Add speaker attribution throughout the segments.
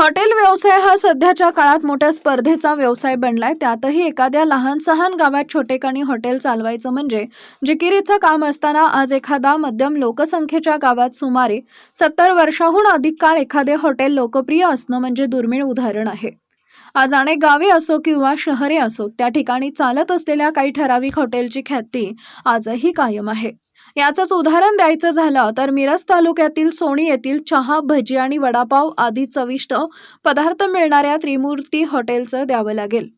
Speaker 1: Hotel व्यवसाय हा सध्याच्या काळात मोठ्या स्पर्धेचा व्यवसाय बनलाय. त्यातही एखाद्या लहान सहान गावात छोटेखानी हॉटेल चालवायचं म्हणजे जिकिरीचं काम असताना आज एखादा मध्यम लोकसंख्येच्या गावात सुमारे सत्तर वर्षाहून अधिक काळ एखादे हॉटेल लोकप्रिय असणं म्हणजे दुर्मिळ उदाहरण आहे. आज अनेक गावे असो किंवा शहरे असो त्या ठिकाणी चालत असलेल्या काही ठराविक हॉटेलची ख्याती आजही कायम आहे. याचंच उदाहरण द्यायचं झालं तर मिरज तालुक्यातील सोणी येथील चहा भजी आणि वडापाव आदी चविष्ट पदार्थ मिळणाऱ्या त्रिमूर्ती हॉटेलचं द्यावं लागेल.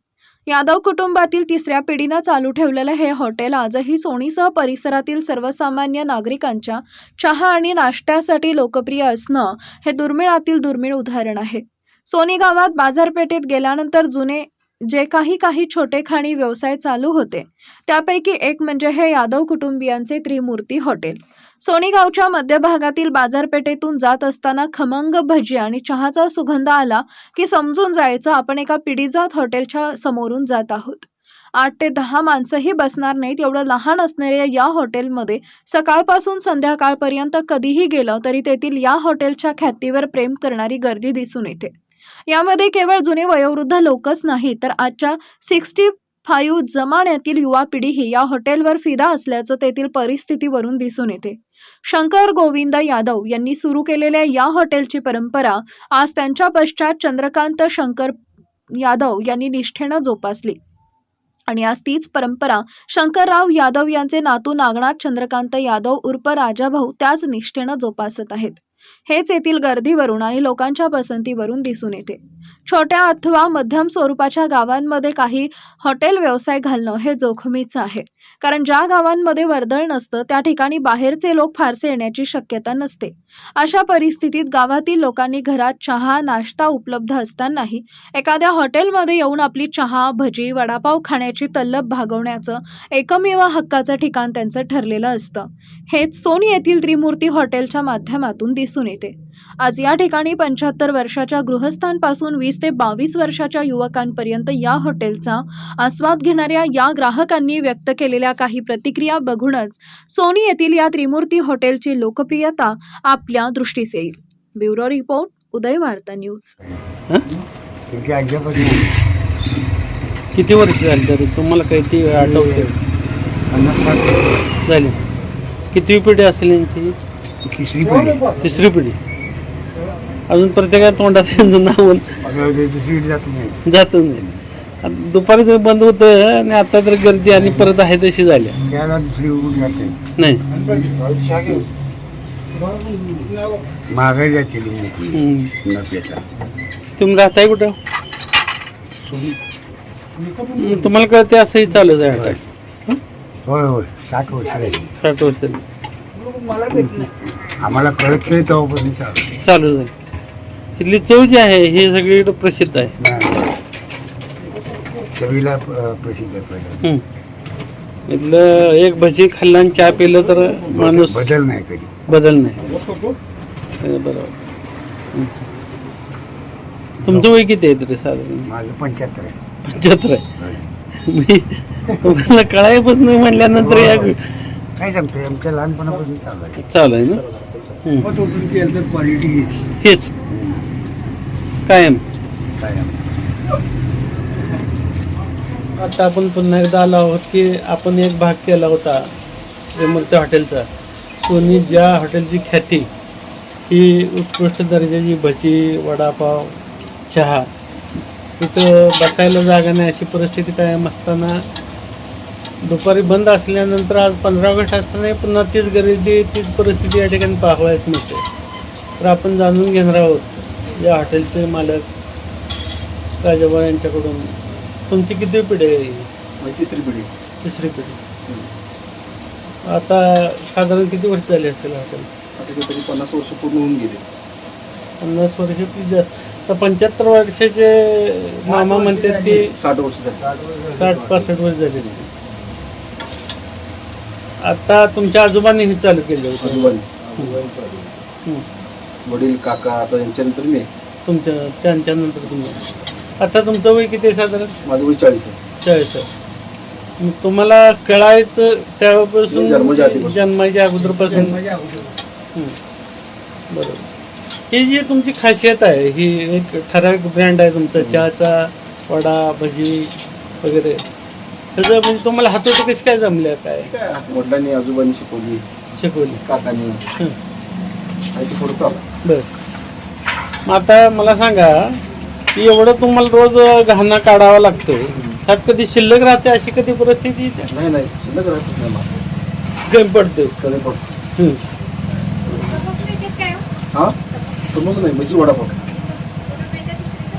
Speaker 1: यादव कुटुंबातील तिसऱ्या पिढीनं चालू ठेवलेलं हे हॉटेल आजही सोणीसह परिसरातील सर्वसामान्य नागरिकांच्या चहा आणि नाश्त्यासाठी लोकप्रिय असणं हे दुर्मिळातील दुर्मिळ उदाहरण आहे. सोनी गावात बाजारपेठेत गेल्यानंतर जुने जे काही काही छोटेखाणी व्यवसाय चालू होते त्यापैकी एक म्हणजे हे यादव कुटुंबियांचे त्रिमूर्ती हॉटेल. सोनीगावच्या मध्यभागातील बाजारपेठेतून जात असताना खमंग भजी आणि चहाचा सुगंध आला की समजून जायचं आपण एका पिढीजात हॉटेलच्या समोरून जात आहोत. आठ ते दहा माणसंही बसणार नाहीत एवढं लहान असणाऱ्या या हॉटेलमध्ये सकाळपासून संध्याकाळपर्यंत कधीही गेलं तरी तेथील या हॉटेलच्या ख्यातीवर प्रेम करणारी गर्दी दिसून येते. यामध्ये केवळ जुने वयोवृद्ध लोकच नाही तर आजच्या सिक्स्टी फाईव्ह जमान्यातील युवा पिढीही या हॉटेलवर फिदा असल्याचं तेथील परिस्थितीवरून दिसून येते. शंकर गोविंद यादव यांनी सुरू केलेल्या या हॉटेलची परंपरा आज त्यांच्या पश्चात चंद्रकांत शंकर यादव यांनी निष्ठेनं जोपासली. आणि आज तीच परंपरा शंकरराव यादव यांचे नातू नागनाथ चंद्रकांत यादव उर्फ राजाभाऊ त्याच निष्ठेनं जोपासत आहेत. हेच येथील गर्दीवरून आणि लोकांच्या पसंतीवरून दिसून येते. छोट्या अथवा मध्यम स्वरूपाच्या गावांमध्ये काही हॉटेल व्यवसाय घालणं हे जोखमीचं आहे. कारण ज्या गावांमध्ये वर्दळ नसतं त्या ठिकाणी बाहेरचे लोक फारसे येण्याची शक्यता नसते. अशा परिस्थितीत गावातील लोकांनी घरात चहा नाश्ता उपलब्ध असतानाही एखाद्या हॉटेलमध्ये येऊन आपली चहा भजी वडापाव खाण्याची तल्लब भागवण्याचं एकमेव हक्काचं ठिकाण त्यांचं ठरलेलं असतं. हेच सोनी येथील त्रिमूर्ती हॉटेलच्या माध्यमातून दिसून येते. आज या ठिकाणी पंच्याहत्तर वर्षाच्या गृहस्थांपासून वीस ते बावीस वर्षाच्या युवकांपर्यंत या हॉटेलचा आस्वाद घेणाऱ्या या ग्राहकांनी व्यक्त केलेल्या काही प्रतिक्रिया बघूनच सोनी येथील या त्रिमूर्ती हॉटेलची लोकप्रियता आपल्या दृष्टीस येईल. ब्युरो रिपोर्ट उदय वार्ता न्यूज.
Speaker 2: किती वर्ष झाली तरी? तुम्हाला काही ती आठवते? झाली. किती पिढी असेल यांची?
Speaker 3: तिसरी पिढी.
Speaker 2: तिसरी पिढी. अजून प्रत्येका तोंडात यांचं नाव
Speaker 3: जात नाही.
Speaker 2: जात नाही. आता दुपारी तर बंद होतं आणि आता तर गर्दी आणि परत आहे तशी झाली.
Speaker 3: त्याला दुसरी उघड जाते.
Speaker 2: नाही.
Speaker 3: महागाई जाते मोठी.
Speaker 2: हम्म.
Speaker 3: नफ्याचा
Speaker 2: तुम्ही राहताय कुठं? हम्म, तुम्हाला कळते असंही चालू आहे आता
Speaker 3: होय होय. साठ वर्ष झाली.
Speaker 2: साठ वर्ष
Speaker 3: आम्हाला कळत नाही तेव्हापासून चालू.
Speaker 2: चालू आहे तिथली चव जी आहे हे सगळीकडे प्रसिद्ध आहे.
Speaker 3: चवीला अं, प्रसिद्ध आहे पहिलं.
Speaker 2: इथलं एक भजी खाल्लं आणि चहा पिलं तर माणूस
Speaker 3: बदल नाही कधी.
Speaker 2: बदल नाही. हे बरोबर. तुमचं वय किती आहे तरी साधारण?
Speaker 3: माझं पंच्याहत्तर आहे.
Speaker 2: पंच्याहत्तर आहे. मी तुम्हाला कळायपासून म्हणल्यानंतर या
Speaker 3: काय सांगतोय आमच्या लहानपणापासून चालू आहे.
Speaker 2: चालू आहे ना? हम्म.
Speaker 3: मग उठून केलं तर क्वालिटी हेच.
Speaker 2: कायम.
Speaker 3: काय
Speaker 2: आता आपण पुन्हा एकदा आलो आहोत की आपण एक भाग केला होता श्रीमंत हॉटेलचा. सोनी ज्या हॉटेलची ख्याती ही उत्कृष्ट दर्जाची भजी वडापाव चहा तिथं बसायला जागा नाही अशी परिस्थिती कायम असताना दुपारी बंद असल्यानंतर आज पंधरा ऑगस्ट असताना पुन्हा तीच गर्दी तीच परिस्थिती या ठिकाणी पाहावयास मिळते. तर आपण जाणून घेणार आहोत या हॉटेलचे मालक राजाभाऊ यांच्याकडून. तुमची किती पिढी आहे ही?
Speaker 3: तिसरी पिढी.
Speaker 2: तिसरी पिढी. आता साधारण किती वर्ष झाली असतील हॉटेल?
Speaker 4: आता तरी पन्नास वर्ष पूर्ण होऊन गेले.
Speaker 2: पन्नास वर्ष ती जास्त? तर पंच्याहत्तर वर्षाचे मामा म्हणतात की
Speaker 4: साठ वर्ष झाले.
Speaker 2: साठ पासष्ट वर्ष झाली. असतील आता तुमच्या आजोबांनी हे चालू केलं होतं.
Speaker 4: आजोबांनी. वडील काका आता यांच्यानंतर मी.
Speaker 2: तुमच्या त्यांच्यानंतर तुम्ही. आता तुमचं वय किती आहे साधारण?
Speaker 4: माझं वय चाळीस आहे.
Speaker 2: चाळीस आहे. मग तुम्हाला कळायचं त्यापासून
Speaker 4: जन्माच्या आधीपासून.
Speaker 2: जन्माच्या अगोदरपासून?
Speaker 3: अगोदर.
Speaker 2: हं. बरोबर. ही जी तुमची खासियत आहे ही एक ठराविक ब्रँड आहे तुमचा चहाचा वडा भजी वगैरे. त्याचं म्हणजे तुम्हाला हातोटी कशी काय जमल्या काय
Speaker 4: काय वडिलांनी आजोबांनी शिकवली
Speaker 2: शिकवली.
Speaker 4: काकांनी.
Speaker 2: हं.
Speaker 4: आणि ते पुढे चालू.
Speaker 2: बर. मग आता मला सांगा की एवढं तुम्हाला रोज घाणा काढावा लागतोय. त्यात कधी शिल्लक राहते अशी कधी परिस्थिती? येते?
Speaker 4: नाही नाही शिल्लक माल.
Speaker 2: कमी पडते
Speaker 4: कमी पडतो
Speaker 2: हं.
Speaker 4: हा? समज नाही म्हणजे वडापाव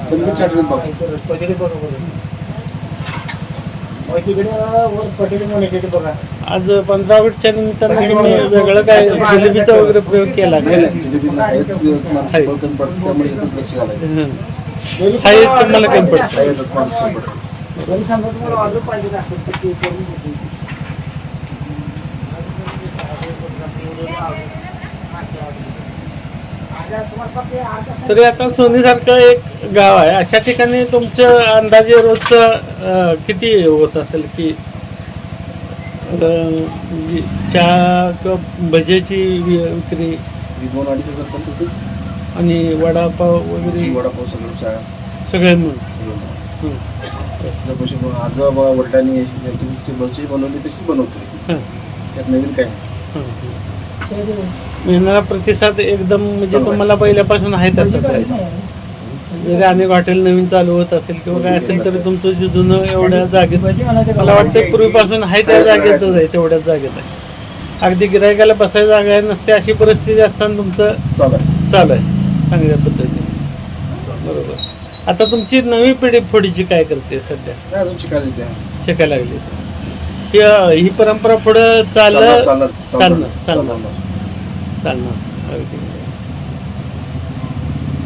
Speaker 4: कमी चाटरीत बघा.
Speaker 2: आज पंधरा ऑगस्टच्या निमित्तानं तुम्ही वेगळं काय जिलेबीचा वगैरे प्रयोग केला का? हं. हा एक तुम्हाला कमी पडतं. तरी आता सोनीसारखं एक गाव आहे. अशा ठिकाणी तुमचं अंदाजे रोजचं अं, किती होत असेल की जी चहा किंवा भज्याची वि- विक्री.
Speaker 4: दोन अडीच हजार पण होते.
Speaker 2: आणि वडापाव वगैरे.
Speaker 4: वडापाव सगळं चहा
Speaker 2: सगळे मिळून.
Speaker 4: सगळं
Speaker 2: हं.
Speaker 4: आजोबा वडिलांनी याची याची बनवली तशीच बनवतोय
Speaker 2: हं.
Speaker 4: त्यात नवीन काय नाही.
Speaker 2: मिळणारा प्रतिसाद एकदम म्हणजे. तुम्हाला पहिल्यापासून आहे तसंच आहे. जरी अनेक हॉटेल नवीन चालू होत असेल किंवा काय असेल तरी तुमचं जे जुनं एवढ्या जागेत मला वाटतं पूर्वीपासून आहे त्या जागेतच आहे तेवढ्याच जागेत आहे. अगदी गिरायकाला बसायला जागा आहे नसते अशी परिस्थिती असताना तुमचं
Speaker 4: चालू आहे.
Speaker 2: चांगल्या पद्धतीने. बरोबर. आता तुमची नवी पिढी पुढची काय करते सध्या?
Speaker 4: शिकायला
Speaker 2: लागली. ही परंपरा पुढं चाल
Speaker 4: चालणार चालणार
Speaker 2: चालणार चालणार
Speaker 4: चालणार
Speaker 2: चालणार अगदी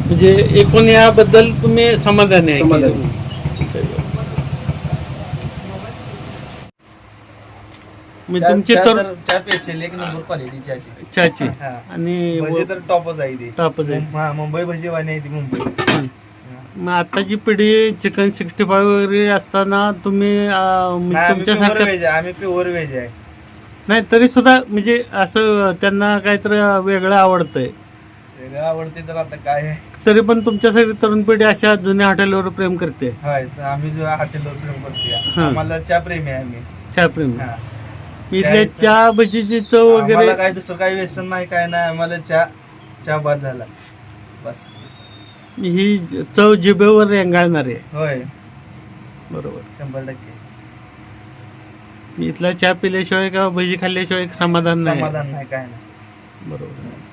Speaker 2: म्हणजे एकूण याबद्दल तुम्ही समाधानी आहे
Speaker 4: समाधानी.
Speaker 2: म्हणजे तुमची तर
Speaker 5: चहा स्पेशल एक नंबर क्वालिटी चहाची.
Speaker 2: चहाची.
Speaker 5: हा.
Speaker 2: आणि
Speaker 5: भजी तर टॉपच आहे ती.
Speaker 2: टॉपच आहे.
Speaker 5: हा मुंबई भजी वाणी आहे ती मुंबई.
Speaker 2: मग आताची पिढी चिकन सिक्स्टी फाईव्ह वगैरे असताना तुम्ही अं, म्हणजे
Speaker 5: नाही, आम्ही प्युअर
Speaker 2: तुमच्यासारख्या
Speaker 5: व्हेज आहे आम्ही प्युअर व्हेज आहे.
Speaker 2: नाही तरी सुद्धा म्हणजे असं त्यांना काहीतरी वेगळं आवडतंय.
Speaker 5: वेगळं आवडते तर आता काय? आहे
Speaker 2: तरी पण तुमच्यासाठी तरुण पिढी अशा जुन्या हॉटेलवर प्रेम करते.
Speaker 5: हाय तर आम्ही जो हॉटेलवर प्रेम करते
Speaker 2: हा.
Speaker 5: आम्हाला चहा प्रेमी आहे आम्ही.
Speaker 2: चहा प्रेम.
Speaker 5: हा.
Speaker 2: इथल्या
Speaker 5: चहा-
Speaker 2: चहा भजीची चव
Speaker 5: आम्हाला
Speaker 2: वगैरे
Speaker 5: काय दुसरं काही व्यसन नाही काय नाही आम्हाला चहा चहा बाद झाला. बस.
Speaker 2: ही चव जिभेवर रेंगाळणार आहे.
Speaker 5: होय.
Speaker 2: बरोबर.
Speaker 5: शंभर टक्के.
Speaker 2: इथला चहा पिल्याशिवाय किंवा भजी खाल्ल्याशिवाय एक समाधान नाही?
Speaker 5: समाधान नाही काय नाही.
Speaker 2: बरोबर.